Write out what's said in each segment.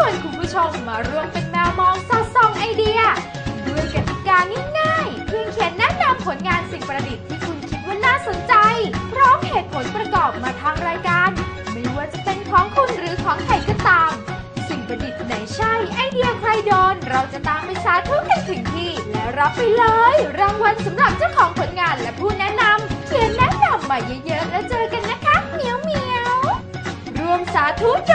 วนคุณผู้ชมมาร่วมเป็นแมวมองสอดส่องไอเดียด้วยกติกาง่ายๆเพียงเขียนแนะนำผลงานสิ่งประดิษฐ์ที่คุณคิดว่าน่าสนใจ พร้อมเหตุผลประกอบมาทางรายการ ไม่ว่าจะเป็นของคุณหรือของใครก็ตาม สิ่งประดิษฐ์ไหนใช่ไอเดียใครโดน เราจะตามไปสาธุกันถึงที่ และรับไปเลย รางวัลสำหรับเจ้าของผลงานและผู้แนะนำเขียนแนะนำมาเยอะๆแล้วเจอกันนะคะเหมียวเหมียวร่วมสาธุโด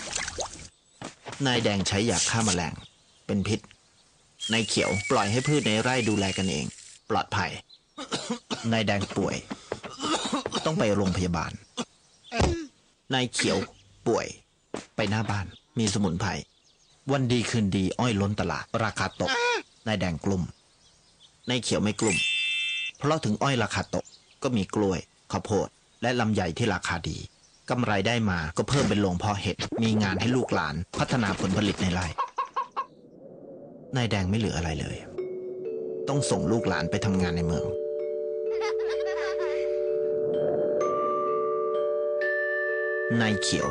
นายแดงใช้ยาฆ่าแมลง เป็นพิษ นายเขียวปล่อยให้พืชในไร่ดูแลกันเอง ปลอดภัย นายแดงป่วย ต้องไปโรงพยาบาล นายเขียวป่วย ไปหน้าบ้านมีสมุนไพร วันดีคืนดีอ้อยล้นตลาด ราคาตก นายแดงกลุ่ม นายเขียวไม่กลุ่ม เพราะถึงอ้อยราคาตกก็มีกล้วยข้าวโพดและลำไยที่ราคาดี กำไรได้มาก็เพิ่มเป็นโรงเพาะเห็ด มีงานให้ลูกหลาน พัฒนาผลผลิตในไร่ นายแดงไม่เหลืออะไรเลย ต้องส่งลูกหลานไปทำงานในเมือง นายเขียว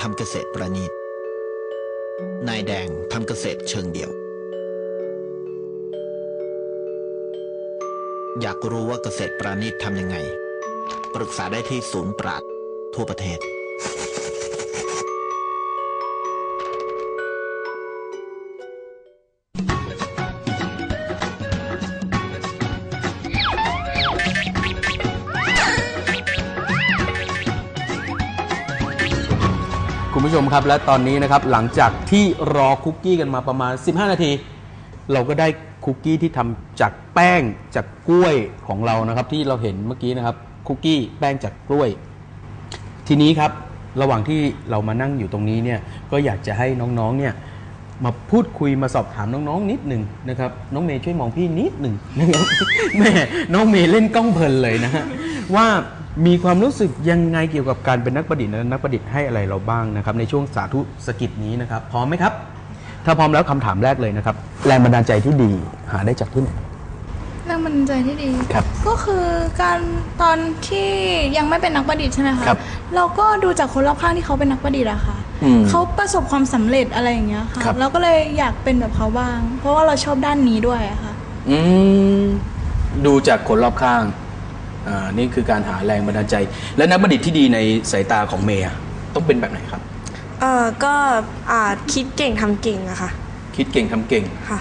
ทำเกษตรประณีต นายแดงทำเกษตรเชิงเดี่ยว อยากรู้ว่าเกษตรประณีตทำยังไง ปรึกษาได้ที่ศูนย์ปราด ทั่วประเทศ คุณผู้ชมครับและตอนนี้นะครับหลังจากที่รอคุกกี้กันมาประมาณ 15 นาที เราก็ได้คุกกี้ที่ทำจากแป้งจากกล้วยของเรานะครับ ที่เราเห็นเมื่อกี้นะครับคุกกี้แป้งจากกล้วย ทีนี้ครับระหว่างที่เรามานั่งอยู่ตรงนี้เนี่ยก็อยากจะให้น้องๆเนี่ยมาพูดคุยมาสอบถามน้องๆนิดหนึ่งนะครับน้องเมย์ช่วยมองพี่นิดหนึ่งนะครับแม่น้องเมย์เล่นกล้องเพลินเลยนะฮะว่ามีความรู้สึกยังไงเกี่ยวกับการเป็นนักประดิษฐ์นักประดิษฐ์ให้อะไรเราบ้างนะครับ ในช่วงสาธุสกิจนี้นะครับพร้อมไหมครับ ถ้าพร้อมแล้วคำถามแรกเลยนะครับ แรงบันดาลใจที่ดีหาได้จากที่ไหน แรงบันดาลใจที่ดี ครับ ก็คือการตอนที่ยังไม่เป็นนักประดิษฐ์ใช่ไหมคะครับเราก็ดูจากคนรอบข้างที่เขาเป็นนักประดิษฐ์อะค่ะอืมเขาประสบความสำเร็จอะไรอย่างเงี้ยค่ะครับ เราก็เลยอยากเป็นแบบเขาบ้าง เพราะว่าเราชอบด้านนี้ด้วยอะค่ะ อืมดูจากคนรอบข้างอ่านี่คือการหาแรงบันดาลใจ และนักประดิษฐ์ที่ดีในสายตาของเมย์อะต้องเป็นแบบไหนครับ เออก็อ่าคิดเก่งทำเก่งอะค่ะคิดเก่งทำเก่ง ค่ะ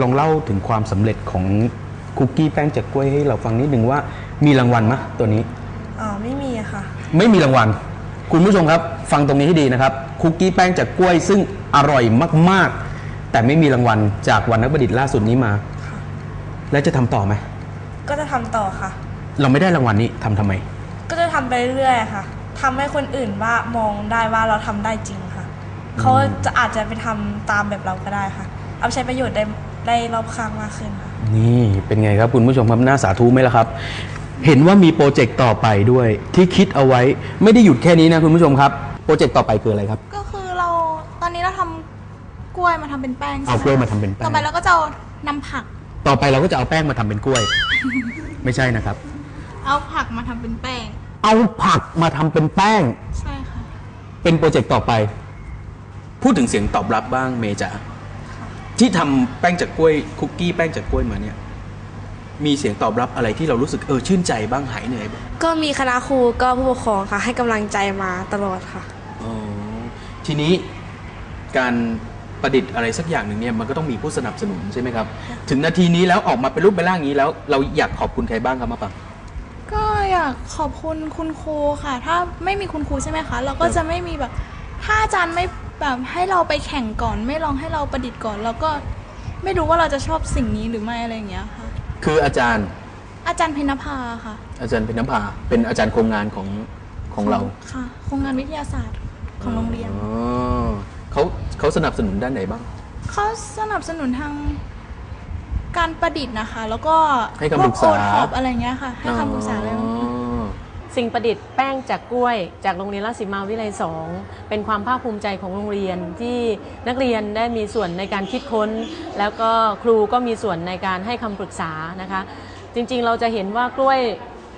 ลองเล่าถึงความสำเร็จของ คุกกี้แป้งจากกล้วยให้เราฟังนิดหนึ่งว่ามีรางวัลไหมตัวนี้ อ๋อไม่มีอะค่ะ ไม่มีรางวัล คุณผู้ชมครับ ฟังตรงนี้ให้ดีนะครับ คุกกี้แป้งจากกล้วยซึ่งอร่อยมาก ๆ แต่ไม่มีรางวัลจากวันนักประดิษฐ์ล่าสุดนี้มาแล้วจะทำต่อไหมก็จะทำต่อค่ะ เราไม่ได้รางวัลนี้ทำทำไม ก็จะทำไปเรื่อยๆค่ะทำให้คนอื่นว่ามองได้ว่าเราทำได้จริงค่ะ เขาจะอาจจะไปทำตามแบบเราก็ได้ค่ะ เอาไปใช้ประโยชน์ได้ ได้รอบข้างมากขึ้นค่ะ นี่เป็นไงครับคุณผู้ชมครับน่าสาธุไหมล่ะครับ เห็นว่ามีโปรเจกต์ต่อไปด้วย ที่คิดเอาไว้ไม่ได้หยุดแค่นี้นะคุณผู้ชมครับโปรเจกต์ต่อไปคืออะไรครับ ก็คือเราตอนนี้เราทำกล้วยมาทำเป็นแป้งใช่เอาไหกล้วยมาทำเป็นแป้ง ต่อไปเราก็จะเอานำผัก ต่อไปเราก็จะเอาแป้งมาทำเป็นกล้วย ไม่ใช่นะครับ เอาผักมาทำเป็นแป้ง เอาผักมาทำเป็นแป้ง ใช่ค่ะ เป็นโปรเจกต์ต่อไป พูดถึงเสียงตอบรับบ้างเมย์จ๋า ที่ทำแป้งจากกล้วยคุกกี้แป้งจากกล้วยมาเนี่ย มีเสียงตอบรับอะไรที่เรารู้สึกเออชื่นใจบ้างหายเหนื่อยบ้างก็มีคณะครูก็ผู้ปกครองค่ะ ให้กำลังใจมาตลอดค่ะอ๋อทีนี้การประดิษฐ์อะไรสักอย่างหนึ่งเนี่ยมันก็ต้องมีผู้สนับสนุนใช่ไหมครับ ถึงนาทีนี้แล้วออกมาเป็นรูปเป็นร่างนี้แล้ว เราอยากขอบคุณใครบ้างครับมาปังก็อยากขอบคุณคุณครูค่ะ ถ้าไม่มีคุณครูใช่ไหมคะ เราก็จะไม่มีแบบ ถ้าอาจารย์ไม่แบบให้เราไปแข่งก่อน ไม่ลองให้เราประดิษฐ์ก่อน เราก็ไม่รู้ว่าเราจะชอบสิ่งนี้หรือไม่อะไรอย่างเงี้ยค่ะ คืออาจารย์ อาจารย์เพญนภาค่ะ อาจารย์เป็นน้ำพาเป็นอาจารย์โครงงานของขของเราค่ะ โครงงานวิทยาศาสตร์ของโรงเรียน อ๋อเขาเขาสนับสนุนด้านไหนบ้าง เขาสนับสนุนทางการประดิษฐ์นะคะ แล้วก็ให้คำปรึกษา พว O-Top อะไรเงี้ยค่ะ ให้คำปรึกษาอะไรอ๋อ สิ่งประดิษฐ์แป้งจากกล้วย จากโรงเรียนราชสีมาวิไลสองเป็นความภาคภูมิใจของโรงเรียนที่นักเรียนได้มีส่วนในการคิดค้น แล้วก็ครูก็มีส่วนในการให้คำปรึกษานะคะ จริงๆเราจะเห็นว่ากล้วย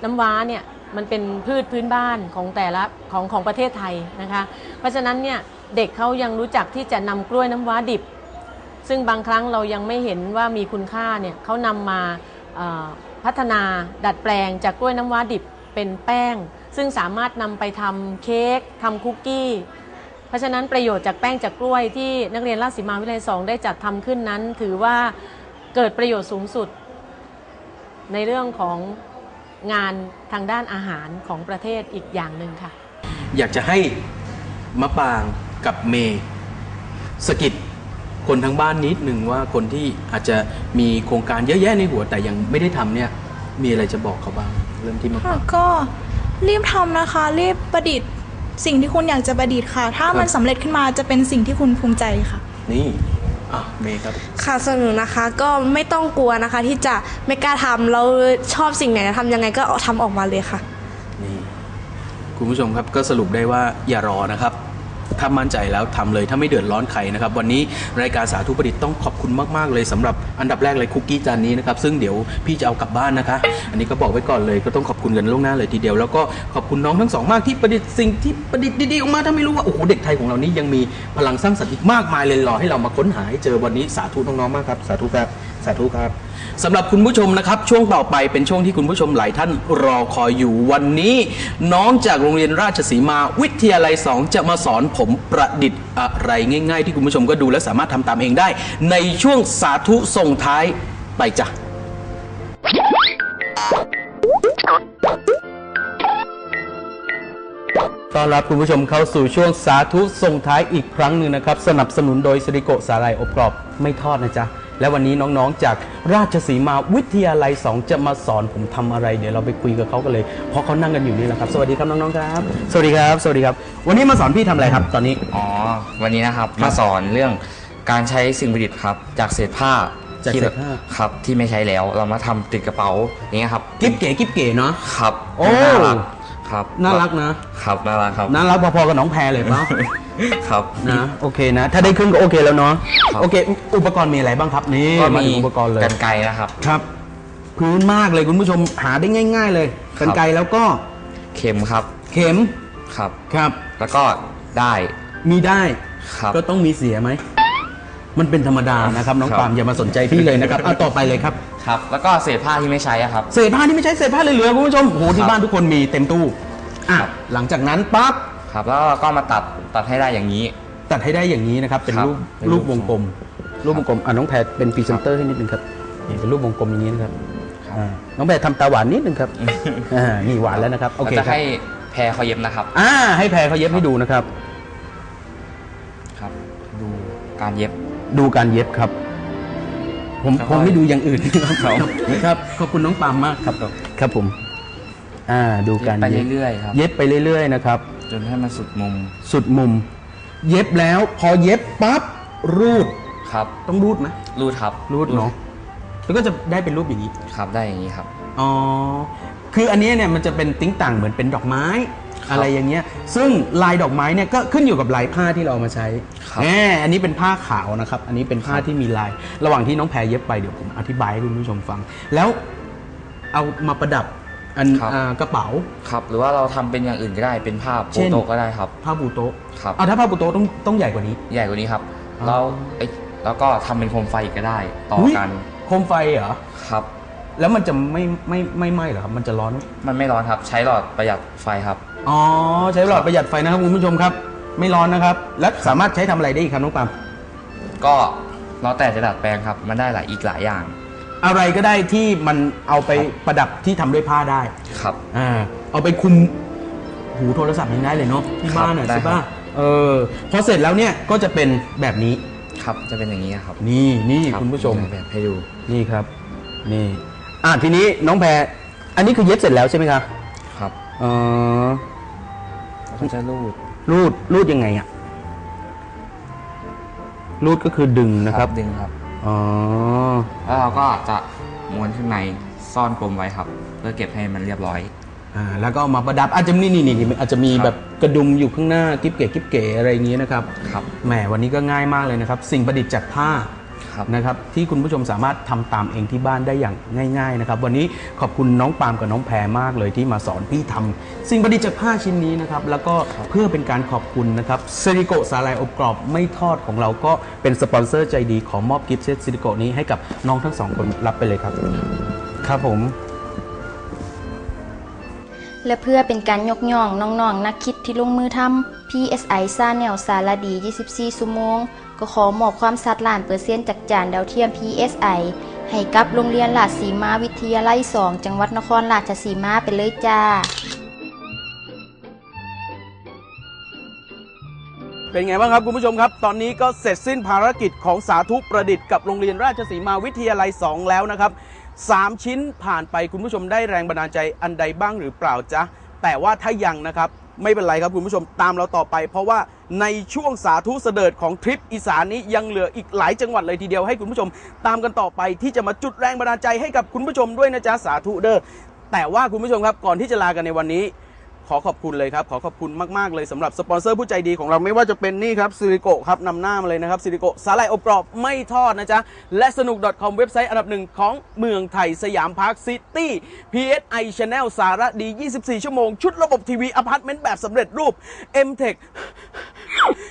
น้ำว้าเนี่ยมันเป็นพืชพื้นบ้านของแต่ละของของประเทศไทยนะคะ เพราะฉะนั้นเนี่ยเด็กเขายังรู้จักที่จะนำกล้วยน้ำว้าดิบ ซึ่งบางครั้งเรายังไม่เห็นว่ามีคุณค่าเนี่ยเขานำมาพัฒนาดัดแปลงจากกล้วยน้ำว้าดิบ เป็นแป้ง ซึ่งสามารถนำไปทำเค้กทำคุกกี้ เพราะฉะนั้นประโยชน์จากแป้งจากกล้วยที่นักเรียนราชสีมาวิทยาลัยสองได้จัดทำขึ้นนั้น ถือว่าเกิดประโยชน์สูงสุด ในเรื่องของงานทางด้านอาหารของประเทศอีกอย่างหนึ่งค่ะ อยากจะให้มะปางกับเมย์สกิดคนทั้งบ้านนิดหนึ่งว่าคนที่อาจจะมีโครงการเยอะแยะในหัวแต่ยังไม่ได้ทำเนี่ย มีอะไรจะบอกเขาบ้าง เริ่มที่มะค่ะปางก็รีบทำนะคะ รีบประดิษฐ์สิ่งที่คุณอยากจะประดิษฐ์ค่ะ ถ้ามันครับ สำเร็จขึ้นมาจะเป็นสิ่งที่คุณภูมิใจค่ะ นี่อะเมย์ครับ ค่ะสนุนนะคะก็ไม่ต้องกลัวนะคะ ที่จะไม่กล้าทำเราชอบสิ่งไหนทำยังไงก็เอาทำออกมาเลยค่ะ นี่คุณผู้ชมครับก็สรุปได้ว่าอย่ารอนะครับ ถ้ามั่นใจแล้วทำเลยถ้าไม่เดือดร้อนใครนะครับวันนี้รายการสาธุประดิษฐ์ต้องขอบคุณมากๆเลยสำหรับอันดับแรกเลยคุกกี้จานนี้นะครับซึ่งเดี๋ยวพี่จะเอากลับบ้านนะคะ อันนี้ก็บอกไว้ก่อนเลยก็ต้องขอบคุณกันล่วงหน้าเลยทีเดียวแล้วก็ขอบคุณน้องทั้งสองมากที่ประดิษฐ์สิ่งที่ประดิษฐ์ดีๆออกมาถ้าไม่รู้ว่าโอ้โหเด็กไทยของเรานี่ยังมีพลังสร้างสรรค์อีกมากมายเลยรอให้เรามาค้นหาให้เจอวันนี้สาธุน้องๆมากครับสาธุครับสาธุครับ สำหรับคุณผู้ชมนะครับ ช่วงต่อไปเป็นช่วงที่คุณผู้ชมหลายท่านรอคอยอยู่วันนี้ น้องจากโรงเรียนราชสีมาวิทยาลัย 2 จะมาสอนผมประดิษฐ์อะไรง่ายๆ ที่คุณผู้ชมก็ดูและสามารถทำตามเองได้ ในช่วงสาธุส่งท้ายไปจ้ะต้อนรับคุณผู้ชมเข้าสู่ช่วงสาธุส่งท้ายอีกครั้งหนึ่งนะครับ สนับสนุนโดยสริโกสาลายอบกรอบไม่ทอดนะจ๊ะ และวันนี้น้องๆ จากราชสีมาวิทยาลัย 2 จะมาสอนผมทำอะไร เดี๋ยวเราไปคุยกับเขากันเลย เพราะเขานั่งกันอยู่นี่แหละครับ สวัสดีครับน้องๆครับ สวัสดีครับ สวัสดีครับ วันนี้มาสอนพี่ทำอะไรครับ ตอนนี้ อ๋อ วันนี้นะครับ มาสอนเรื่องการใช้สิ่งประดิษฐ์ครับ จากเศษผ้าจากที่เศษผ้าครับที่ไม่ใช้แล้ว เรามาทำติดกระเป๋าอย่างเงี้ยครับ กิ๊บเก๋กิ๊บเก๋เนาะ ครับ โอ้น่ารัก ครับน่ารักนะ ครับน่ารักครับ น่ารักพอๆกับน้องแพรเลยเปล่าครับนะโอเคนะ ถ้าได้ขึ้นก็โอเคแล้วเนาะครับโอเค อุปกรณ์มีอะไรบ้างครับนี่ก็มามีถึงอุปกรณ์เลยกันไกรนะครับ ครับ พื้นมากเลยคุณผู้ชมหาได้ง่าย ๆ เลยครักับนไกรแล้วก็เข็มครับเข็มครับครับ แล้วก็ได้มีได้ครับก็ต้องมีเสียไหมมันเป็นธรรมดานะครับน้องครับปาล์มอย่ามาสนใจพี่เลยนะครับเอาต่อไปเลยครับ ครับแล้วก็เศษผ้าที่ไม่ใช้อะครับ เศษผ้าที่ไม่ใช่เศษผ้าเหลือๆคุณผู้ชมโอ้โหที่ครับบ้านทุกคนมีเต็มตู้อะครับหลังจากนั้นปั๊บครับแล้วเราก็มาตัดตัดให้ได้อย่างนี้ ตัดให้ได้อย่างนี้นะครับเป็นครับรูปเป็นรูรูปป วงกลม รูปวงกลมอะน้องแพรเป็นพรีเซนเตอร์ให้นิดนึงครับนี่เป็นรูปวงกลมอย่างนี้นะครับอ่าน้องแพรทำตาหวานนิดนึงครับอ่านี่หวานแล้วนะครับโอเราเคจะครับให้แพรเขาเย็บนะครับอ่าให้แพรเขาเย็บให้ดูนะครับ ครับ ดูการเย็บดูการเย็บครับ ผมครับคงไม่ดูอย่างอื่นครับครับครับขอบคุณน้องปาล์มมากครับครับผมอ่าดูการไปเย็บเรื่อยๆครับเย็บไปเรื่อย ๆ นะครับ จนให้มันสุดมุม สุดมุม เย็บแล้วพอเย็บปั๊บรูดครับ ต้องรูดไหมรูดครับรูดเนาะแล้วก็จะได้เป็นรูปอย่างนี้ครับได้อย่างนี้ครับอ๋อคืออันนี้เนี่ยมันจะเป็นติ้งต่างเหมือนเป็นดอกไม้ครับ อะไรอย่างเงี้ยซึ่งลายดอกไม้เนี่ยก็ขึ้นอยู่กับลายผ้าที่เราเอามาใช้ครับแหมอันนี้เป็นผ้าขาวนะครับ อันนี้เป็นผ้าที่มีลาย ระหว่างที่น้องแพรเย็บไปเดี๋ยวผมอธิบายให้คุณผู้ชมฟัง แล้วเอามาประดับอันครับอ่ากระเป๋า ครับหรือว่าเราทำเป็นอย่างอื่นก็ได้เป็นผ้าเช่ปูนโต๊ะก็ได้ครับ ผ้าปูโต๊ะครับ เอาถ้าผ้าปูโต๊ะต้องต้องใหญ่กว่านี้ ใหญ่กว่านี้ครับอ๋อแล้วเอ้ยแล้วก็ทำเป็นโคมไฟอีกก็ได้ต่ออยกันโคมไฟเหรอ ครับ แล้วมันจะไม่ไม่ไม่ไหม้เหรอครับ มันจะร้อนไหมมันไม่ร้อนครับ ใช้หลอดประหยัดไฟครับ อ๋อใช้หลอดประหยัดไฟนะครับคุณผู้ชมครับ ไม่ร้อนนะครับ และสามารถใช้ทำอะไรได้อีกครับน้องปาล์มก็เราแต่จะดัดแปลงครับ มันได้หลายอีกหลายอย่าง อะไรก็ได้ที่มันเอาไปประดับที่ทำด้วยผ้าได้ครับ อ่าเอาไปคุมหูโทรศัพท์ยังได้เลยเนาะที่บ้านน่ะได้ ใช่ครัป่ะบเออพอเสร็จแล้วเนี่ยก็จะเป็นแบบนี้ครับจะเป็นอย่างนี้ครับนี่นี่รับคุณผู้ชมมีหลายแบบให้ดู นี่ครับ นี่ อ่าทีนี้น้องแพรอันนี้คือเย็บเสร็จแล้วใช่ไหมคะครับ อ๋อเขาจะรูดรูดรูดยังไงอะรูดก็คือดึงนะครับดึงครับ อ๋อ แล้วเราก็จะม้วนข้างในซ่อนกลมไว้ครับ เพื่อเก็บให้มันเรียบร้อย อ่าแล้วก็เอามาประดับอาจจะนี่นี่นี่อาจจะมีครับ แบบกระดุมอยู่ข้างหน้ากิ๊บเก๋กิ๊บเก๋อะไรอย่างนี้นะครับครับ แหมวันนี้ก็ง่ายมากเลยนะครับ สิ่งประดิษฐ์จากผ้าครับ นะครับที่คุณผู้ชมสามารถทำตามเองที่บ้านได้อย่างง่ายๆนะครับวันนี้ขอบคุณน้องปาล์มกับน้องแพรมากเลยที่มาสอนพี่ทำสิ่งประดิษฐ์จากผ้าชิ้นนี้นะครับแล้วก็เพื่อเป็นการขอบคุณนะครับเซริโกสาลายอบกรอบไม่ทอดของเราก็เป็นสปอนเซอร์ใจดีขอมอบกิฟต์เซตเซริโกนี้ให้กับน้องทั้งสองคนรับไปเลยครับ ครับผมและเพื่อเป็นการยกย่องน้องๆนักคิดที่ลงมือทำ PSI ซาแนลสารดี 24 ชั่วโมง ก็ขอมอบความสัดล้านเปอร์เซ็นต์จากจานดาวเทียม PSI ให้กับโรงเรียนราชสีมาวิทยาลัย2จังหวัดนครราชสีมาไปเลยจ้า เป็นไงบ้างครับคุณผู้ชมครับ ตอนนี้ก็เสร็จสิ้นภารกิจของสาธุประดิษฐ์กับโรงเรียนราชสีมาวิทยาลัย 2 แล้วนะครับสามชิ้นผ่านไปคุณผู้ชมได้แรงบันดาลใจอันใดบ้างหรือเปล่าจ๊ะแต่ว่าถ้ายังนะครับ ไม่เป็นไรครับคุณผู้ชมตามเราต่อไป เพราะว่า ในช่วงสาธุเสดิร์ดของทริปอีสานนี้ยังเหลืออีกหลายจังหวัดเลยทีเดียวให้คุณผู้ชม ตามกันต่อไปที่จะมาจุดแรงบันดาลใจให้กับคุณผู้ชมด้วยนะจ๊ะสาธุเด้อแต่ว่าคุณผู้ชมครับก่อนที่จะลากันในวันนี้ ขอขอบคุณเลยครับ ขอขอบคุณมาก ๆ เลยสำหรับสปอนเซอร์ผู้ใจดีของเราไม่ว่าจะเป็นนี่ครับซิริโกครับนำหน้ามาเลยนะครับซิริโกสาหร่ายอบกรอบไม่ทอดนะจ๊ะ และสนุก .com เว็บไซต์อันดับหนึ่งของเมืองไทยสยามพาร์คซิตี้ PSI Channel สาระดี 24 ชั่วโมง ชุดระบบทีวีอพาร์ตเมนต์แบบสำเร็จรูป m t e c h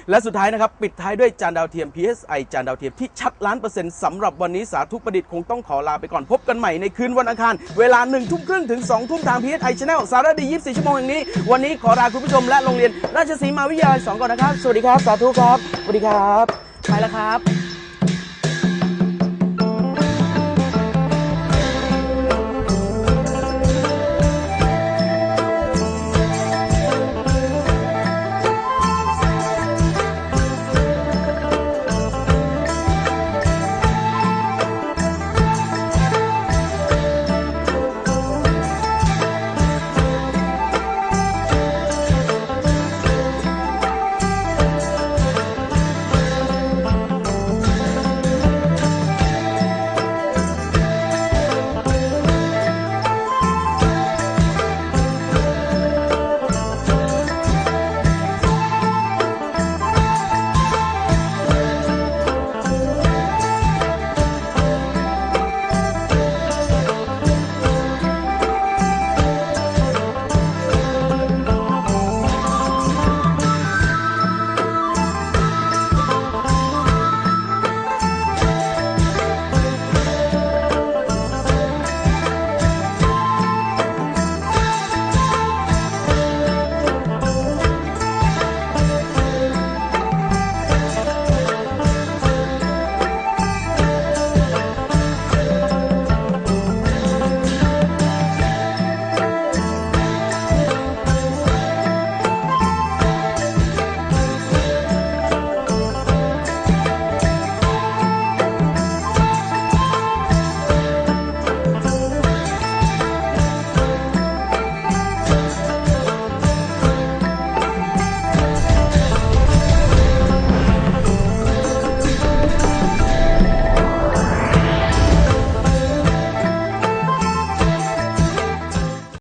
และสุดท้ายนะครับ ปิดท้ายด้วยจานดาวเทียม PSI จานดาวเทียมที่ชัดล้านเปอร์เซ็นต์สำหรับวันนี้สาธุประดิษฐ์คงต้องขอลาไปก่อนพบกันใหม่ในคืนวันอังคาร เวลา1นึ่ทุ่มครึ่งถึง2ทุ่มทาง PSI Channel สารดี 24 ชั่วโมงอย่างนี้ วันนี้ขอลาคุณผู้ชมและโรงเรียน ราชสีมาวิทยาลัย2ก่อนนะครับ สวัสดีครับ สาธุครับ สวัสดีครับ ไปแล้วครับ